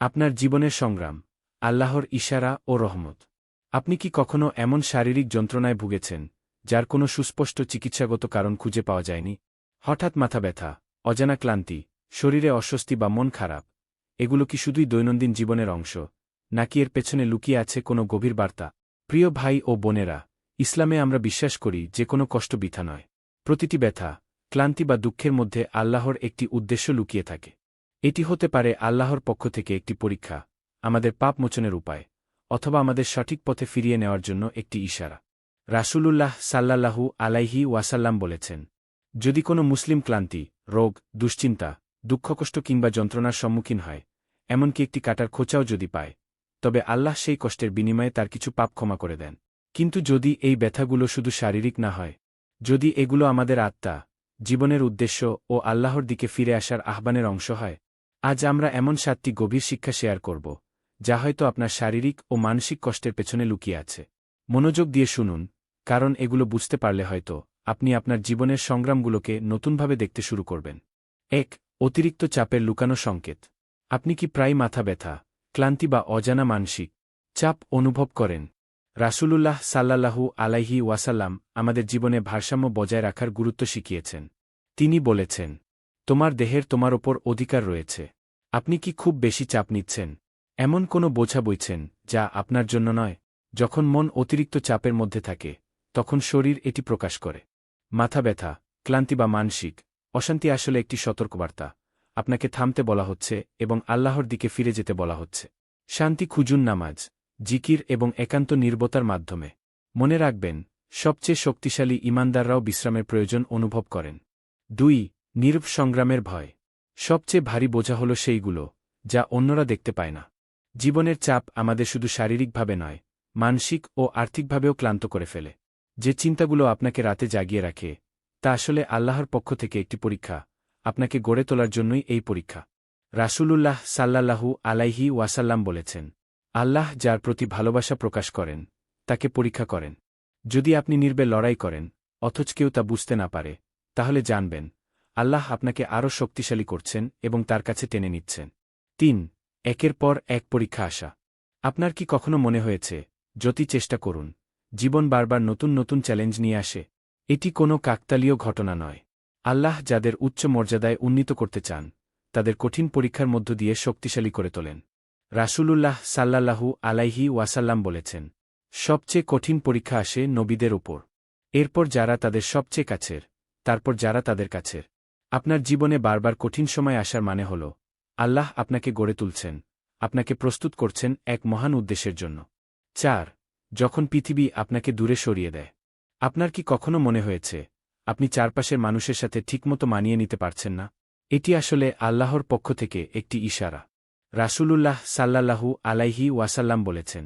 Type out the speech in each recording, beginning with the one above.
আপনার জীবনের সংগ্রাম, আল্লাহর ইশারা ও রহমত। আপনি কি কখনো এমন শারীরিক যন্ত্রণায় ভুগেছেন, যার কোনো সুস্পষ্ট চিকিৎসাগত কারণ খুঁজে পাওয়া যায়নি? হঠাৎ মাথা ব্যথা, অজানা ক্লান্তি, শরীরে অস্বস্তি বা মন খারাপ, এগুলো কি শুধুই দৈনন্দিন জীবনের অংশ, নাকি এর পেছনে লুকিয়ে আছে কোনো গভীর বার্তা? প্রিয় ভাই ও বোনেরা, ইসলামে আমরা বিশ্বাস করি যে কোনো কষ্ট বিথা নয়। প্রতিটি ব্যথা, ক্লান্তি বা দুঃখের মধ্যে আল্লাহর একটি উদ্দেশ্য লুকিয়ে থাকে। এটি হতে পারে আল্লাহর পক্ষ থেকে একটি পরীক্ষা, আমাদের পাপ মোচনের উপায়, অথবা আমাদের সঠিক পথে ফিরিয়ে নেওয়ার জন্য একটি ইশারা। রাসূলুল্লাহ সাল্লাল্লাহু আলাইহি ওয়াসাল্লাম বলেছেন, যদি কোনো মুসলিম ক্লান্তি, রোগ, দুশ্চিন্তা, দুঃখকষ্ট কিংবা যন্ত্রণার সম্মুখীন হয়, এমনকি একটি কাটার খোঁচাও যদি পায়, তবে আল্লাহ সেই কষ্টের বিনিময়ে তার কিছু পাপ ক্ষমা করে দেন। কিন্তু যদি এই ব্যথাগুলো শুধু শারীরিক না হয়, যদি এগুলো আমাদের আত্মা, জীবনের উদ্দেশ্য ও আল্লাহর দিকে ফিরে আসার আহ্বানের অংশ হয় আজ আমরা এমন সাতটি গভীর শিক্ষা শেয়ার করব, যা হয়তো আপনার শারীরিক ও মানসিক কষ্টের পেছনে লুকিয়ে আছে। মনোযোগ দিয়ে শুনুন, কারণ এগুলো বুঝতে পারলে হয়তো আপনি আপনার জীবনের সংগ্রামগুলোকে নতুনভাবে দেখতে শুরু করবেন। এক, অতিরিক্ত চাপের লুকানো সংকেত। আপনি কি প্রায় মাথা ব্যথা, ক্লান্তি বা অজানা মানসিক চাপ অনুভব করেন? রাসূলুল্লাহ সাল্লাল্লাহু আলাইহি ওয়াসাল্লাম আমাদের জীবনে ভারসাম্য বজায় রাখার গুরুত্ব শিখিয়েছেন। তিনি বলেছেন তোমার দেহের তোমার ওপর অধিকার রয়েছে। আপনি কি খুব বেশি চাপ নিচ্ছেন? এমন কোনো বোঝা বইছেন, যা আপনার জন্য নয়। যখন মন অতিরিক্ত চাপের মধ্যে থাকে, তখন শরীর এটি প্রকাশ করে। মাথা ব্যথা, ক্লান্তি বা মানসিক, অশান্তি আসলে একটি সতর্কবার্তা। আপনাকে থামতে বলা হচ্ছে এবং আল্লাহর দিকে ফিরে যেতে বলা হচ্ছে। শান্তি খুঁজুন নামাজ, জিকির এবং একান্ত নির্বতার মাধ্যমে। মনে রাখবেন, সবচেয়ে শক্তিশালী ইমানদাররাও বিশ্রামের প্রয়োজন অনুভব করেন। দুই নির্ভ সংগ্রামের ভয়। সবচেয়ে ভারী বোঝা হল সেইগুলো, যা অন্যরা দেখতে পায় না। জীবনের চাপ আমাদের শুধু শারীরিকভাবে নয়, মানসিক ও আর্থিকভাবেও ক্লান্ত করে ফেলে। যে চিন্তাগুলো আপনাকে রাতে জাগিয়ে রাখে, তা আসলে আল্লাহর পক্ষ থেকে একটি পরীক্ষা, আপনাকে গড়ে তোলার জন্যই এই পরীক্ষা। রাসূলুল্লাহ সাল্লাল্লাহু আলাইহি ওয়াসাল্লাম বলেছেন, আল্লাহ যার প্রতি ভালোবাসা প্রকাশ করেন, তাকে পরীক্ষা করেন। যদি আপনি নির্বে লড়াই করেন, অথচ কেউ তা বুঝতে না পারে, তাহলে জানবেন আল্লাহ আপনাকে আরও শক্তিশালী করছেন এবং তার কাছে টেনে নিচ্ছেন। তিন, একের পর এক পরীক্ষা আসা। আপনার কি কখনো মনে হয়েছে যতি চেষ্টা করুন। জীবন বারবার নতুন নতুন চ্যালেঞ্জ নিয়ে আসে। এটি কোনো কাকতালীয় ঘটনা নয়। আল্লাহ যাদের উচ্চ মর্যাদায় উন্নীত করতে চান, তাদের কঠিন পরীক্ষার মধ্য দিয়ে শক্তিশালী করে তোলেন। রাসূলুল্লাহ সাল্লাল্লাহু আলাইহি ওয়াসাল্লাম বলেছেন, সবচেয়ে কঠিন পরীক্ষা আসে নবীদের ওপর এরপর যারা তাদের সবচেয়ে কাছের, তারপর যারা তাদের কাছের। আপনার জীবনে বারবার কঠিন সময় আসার মানে হল, আল্লাহ আপনাকে গড়ে তুলছেন, আপনাকে প্রস্তুত করছেন এক মহান উদ্দেশ্যের জন্য। চার, যখন পৃথিবী আপনাকে দূরে সরিয়ে দেয়। আপনার কি কখনো মনে হয়েছে, আপনি চারপাশের মানুষের সাথে ঠিকমতো মানিয়ে নিতে পারছেন না? এটি আসলে আল্লাহর পক্ষ থেকে একটি ইশারা। রাসূলুল্লাহ সাল্লাল্লাহু আলাইহি ওয়াসাল্লাম বলেছেন,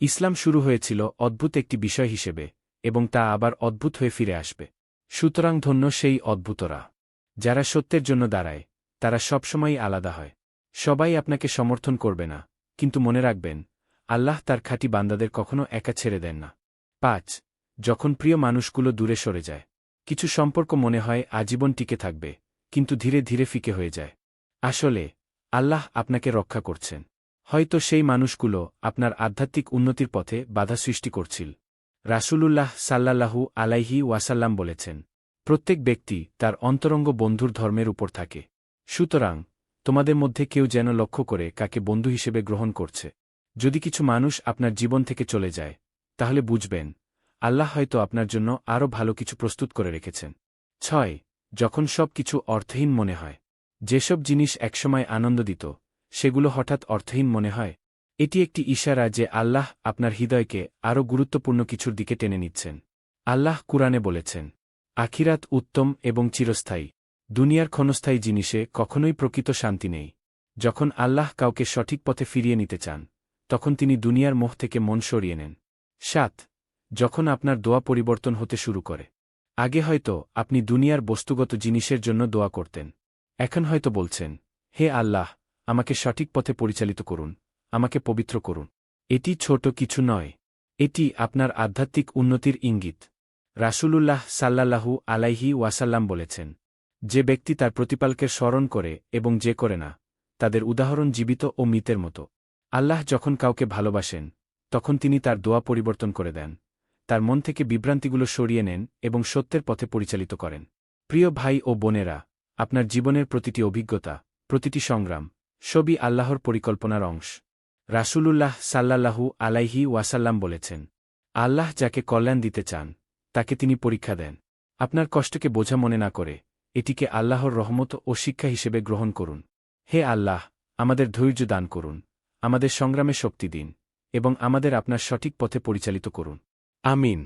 ইসলাম শুরু হয়েছিল অদ্ভুত একটি বিষয় হিসেবে এবং তা আবার অদ্ভুত হয়ে ফিরে আসবে। সুতরাং ধন্য সেই অদ্ভুতরা। যারা সত্যের জন্য দাঁড়ায়, তারা সবসময়ই আলাদা হয়। সবাই আপনাকে সমর্থন করবে না, কিন্তু মনে রাখবেন, আল্লাহ তার খাঁটি বান্দাদের কখনো একা ছেড়ে দেন না। পাঁচ, যখন প্রিয় মানুষগুলো দূরে সরে যায়, কিছু সম্পর্ক মনে হয় আজীবন টিকে থাকবে, কিন্তু ধীরে ধীরে ফিকে হয়ে যায়। আসলে, আল্লাহ আপনাকে রক্ষা করছেন। হয়তো সেই মানুষগুলো আপনার আধ্যাত্মিক উন্নতির পথে বাধা সৃষ্টি করছিল। রাসূলুল্লাহ সাল্লাল্লাহু আলাইহি ওয়াসাল্লাম বলেছেন প্রত্যেক ব্যক্তি তার অন্তরঙ্গ বন্ধুর ধর্মের উপর থাকে। সুতরাং, তোমাদের মধ্যে কেউ যেন লক্ষ্য করে কাকে বন্ধু হিসেবে গ্রহণ করছে। যদি কিছু মানুষ আপনার জীবন থেকে চলে যায়, তাহলে বুঝবেন, আল্লাহ হয়তো আপনার জন্য আরও ভালো কিছু প্রস্তুত করে রেখেছেন। ছয়, যখন সব কিছু অর্থহীন মনে হয়, যেসব জিনিস একসময় আনন্দ দিত সেগুলো হঠাৎ অর্থহীন মনে হয়, এটি একটি ইশারা যে আল্লাহ আপনার হৃদয়কে আরও গুরুত্বপূর্ণ কিছুর দিকে টেনে নিচ্ছেন। আল্লাহ কুরআনে বলেছেন আখিরাত উত্তম এবং চিরস্থায়ী। দুনিয়ার ক্ষণস্থায়ী জিনিসে কখনোই প্রকৃত শান্তি নেই। যখন আল্লাহ কাউকে সঠিক পথে ফিরিয়ে নিতে চান, তখন তিনি দুনিয়ার মোহ থেকে মন সরিয়ে নেন। সাত, যখন আপনার দোয়া পরিবর্তন হতে শুরু করে। আগে হয়তো আপনি দুনিয়ার বস্তুগত জিনিসের জন্য দোয়া করতেন। এখন হয়তো বলছেন, হে আল্লাহ, আমাকে সঠিক পথে পরিচালিত করুন, আমাকে পবিত্র করুন। এটি ছোট কিছু নয়। এটি আপনার আধ্যাত্মিক উন্নতির ইঙ্গিত। রাসূলুল্লাহ সাল্লাল্লাহু আলাইহি ওয়াসাল্লাম বলেছেন, যে ব্যক্তি তার প্রতিপালকে স্মরণ করে এবং যে করে না, তাদের উদাহরণ জীবিত ও মৃতের মতো। আল্লাহ যখন কাউকে ভালোবাসেন, তখন তিনি তার দোয়া পরিবর্তন করে দেন, তার মন থেকে বিভ্রান্তিগুলো সরিয়ে নেন এবং সত্যের পথে পরিচালিত করেন। প্রিয় ভাই ও বোনেরা, আপনার জীবনের প্রতিটি অভিজ্ঞতা, প্রতিটি সংগ্রাম, সবই আল্লাহর পরিকল্পনার অংশ। রাসূলুল্লাহ সাল্লাল্লাহু আলাইহি ওয়াসাল্লাম বলেছেন, আল্লাহ যাকে কল্যাণ দিতে চান তাকে তিনি পরীক্ষা দেন। আপনার কষ্টকে বোঝা মনে না করে, এটিকে আল্লাহর রহমত ও শিক্ষা হিসেবে গ্রহণ করুন। হে আল্লাহ, আমাদের ধৈর্য দান করুন, আমাদের সংগ্রামে শক্তি দিন, এবং আমাদের আপনার সঠিক পথে পরিচালিত করুন। আমিন।